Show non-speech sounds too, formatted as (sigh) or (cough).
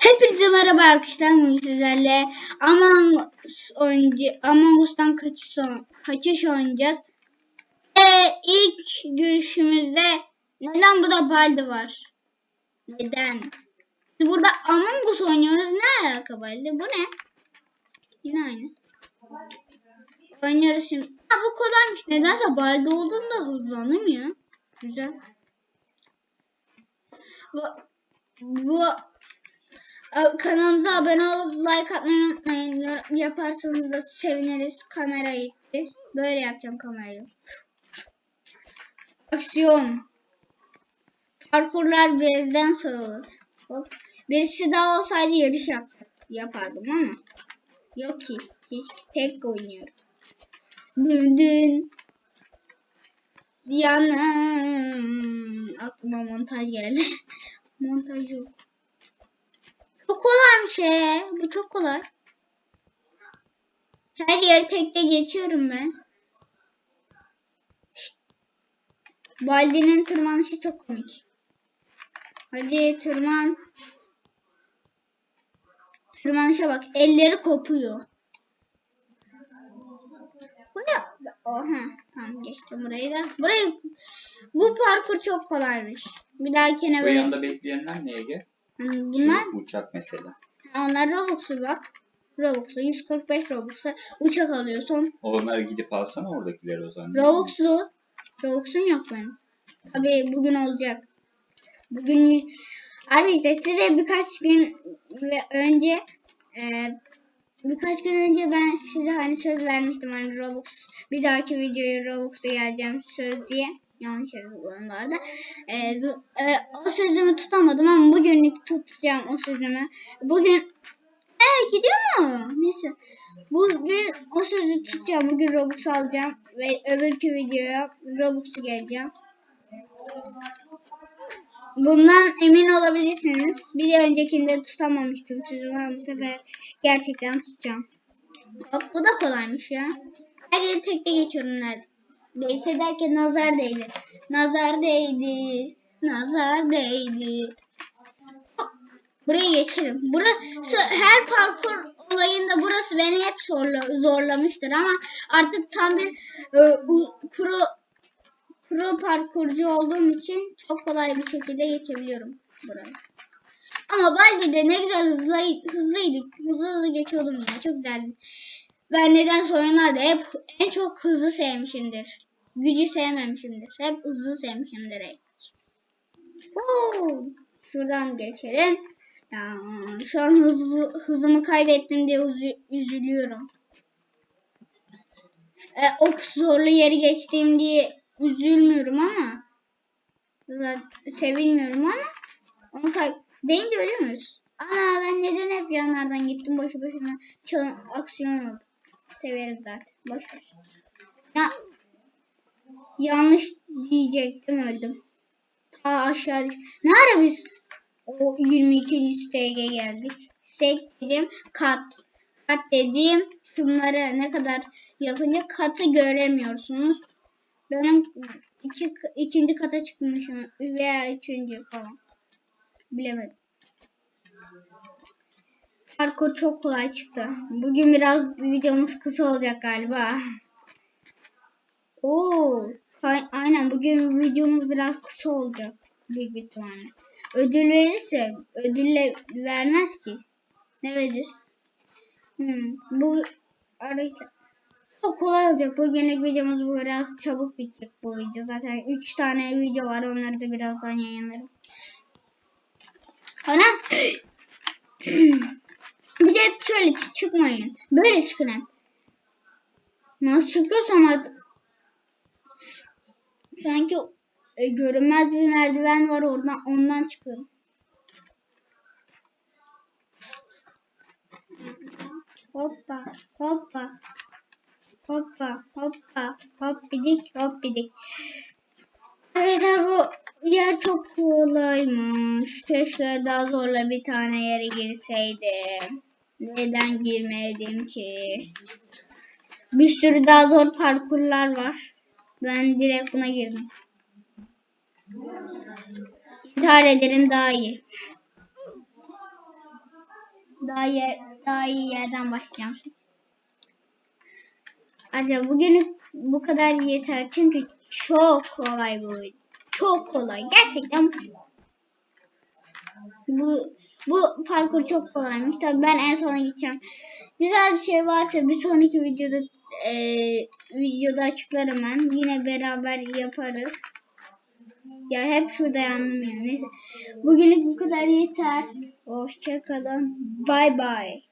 Hepinize merhaba arkadaşlar. Sizlerle Among Us oynayacağız. Among Us'tan kaçış, kaçış oynayacağız. Ee, ilk görüşümüzde neden burada Baldi var? Neden? Biz burada Among Us oynuyoruz. Ne alaka Baldi? Bu ne? Yine aynı. Oynuyoruz şimdi. Ha bu kolaymış. Nedense Baldi olduğunda hızlanamıyor. Güzel. Bu, bu Kanalımıza abone olup like atmayı unutmayın. Yorum yaparsanız da seviniriz. Kamera gitti. Böyle yapacağım kamerayı. Aksiyon. Parkurlar bezden sorulur. Hop. Birisi daha olsaydı yarış yap yapardım ama. Yok ki. Hiç tek oynuyorum. Dün dün. Yanım. Aklıma montaj geldi. (laughs) montaj yok. Kolaymış he. Bu çok kolay. Her yeri tekte geçiyorum ben. Şşt. Baldi'nin tırmanışı çok komik. Hadi tırman. Tırmanışa bak. Elleri kopuyor. Bu ne? Oha. Tamam geçtim burayı da. Burayı bu parkur çok kolaymış. Bir dahakine Bu böyle. yanında bekleyenler ne Ege? Bunlar Şu uçak mesela. onlar Robux'u bak. Robux'u 145 Robux'a uçak alıyorsun. Onları gidip alsana oradakileri o zaman. Robux'lu. Robux'um yok benim. Tabii bugün olacak. Bugün arkadaşlar size birkaç gün önce e, birkaç gün önce ben size hani söz vermiştim hani Robux bir dahaki videoya Robux'a geleceğim söz diye. Yanlış yazıldım bu arada. E, e, o sözümü tutamadım ama bugünlük tutacağım o sözümü. Bugün ee gidiyor mu? Neyse. Bugün o sözü tutacağım. Bugün Robux alacağım. Ve öbürkü videoya Robux'u geleceğim. Bundan emin olabilirsiniz. Bir öncekinde tutamamıştım sözümü ama bu sefer gerçekten tutacağım. Hop bu da kolaymış ya. Her yeri tekte geçiyorum neredeyse derken nazar değdi. Nazar değdi. Nazar değdi. Buraya geçelim. Burası her parkur olayında burası beni hep zorla, zorlamıştır ama artık tam bir e, pro pro parkurcu olduğum için çok kolay bir şekilde geçebiliyorum burayı. Ama Baldi'de ne güzel hızlı, hızlıydık. Hızlı hızlı geçiyordum ya. Çok güzeldi. Ben nedense oyunlarda hep en çok hızlı sevmişimdir. Gücü sevmemişimdir. Hep hızlı sevmişimdir hep. Oo, Şuradan geçelim. Ya, şu an hızlı, hızımı kaybettim diye üzü- üzülüyorum. E, o zorlu yeri geçtiğim diye üzülmüyorum ama zaten sevinmiyorum ama onu kay deyince ölüyor muyuz? Ana ben neden hep yanlardan gittim boşu boşuna çalın aksiyon oldu. Severim zaten. Boş ver. Ya yanlış diyecektim öldüm. Ta aşağı düş. Ne ara biz o 22. siteye geldik. Sek dedim kat. Kat dediğim şunları ne kadar yapınca katı göremiyorsunuz. Benim iki, ikinci kata çıkmışım veya üçüncü falan. Bilemedim. Parkur çok kolay çıktı. Bugün biraz videomuz kısa olacak galiba. Oo, aynen bugün videomuz biraz kısa olacak. Büyük bir ihtimalle. Ödül verirse ödülle vermez ki. Ne verir? Hmm, bu arkadaşlar çok kolay olacak. Bugünlük videomuz biraz çabuk bitecek bu video. Zaten 3 tane video var. Onları da birazdan yayınlarım. Ana (clears throat) bir de hep şöyle çı- çıkmayın. Böyle çıkın. Nasıl çıkıyorsam artık sanki e, görünmez bir merdiven var oradan ondan çıkıyorum. Hoppa hoppa hoppa hoppa hop bidik hop bidik. Arkadaşlar bu yer çok kolaymış. Keşke daha zorla bir tane yere girseydim. Neden girmedim ki? Bir sürü daha zor parkurlar var. Ben direkt buna girdim. İntihar ederim daha iyi. daha yer, daha iyi yerden başlayacağım. Arkadaşlar bugünlük bu kadar yeter. Çünkü çok kolay bu. Çok kolay. Gerçekten bu bu parkur çok kolaymış. Tabii ben en sona gideceğim. Güzel bir şey varsa bir sonraki videoda eee, videoda açıklarım ben. Yine beraber yaparız. Ya hep şurada yandım ya. Neyse. Bugünlük bu kadar yeter. Hoşçakalın. Bay bay.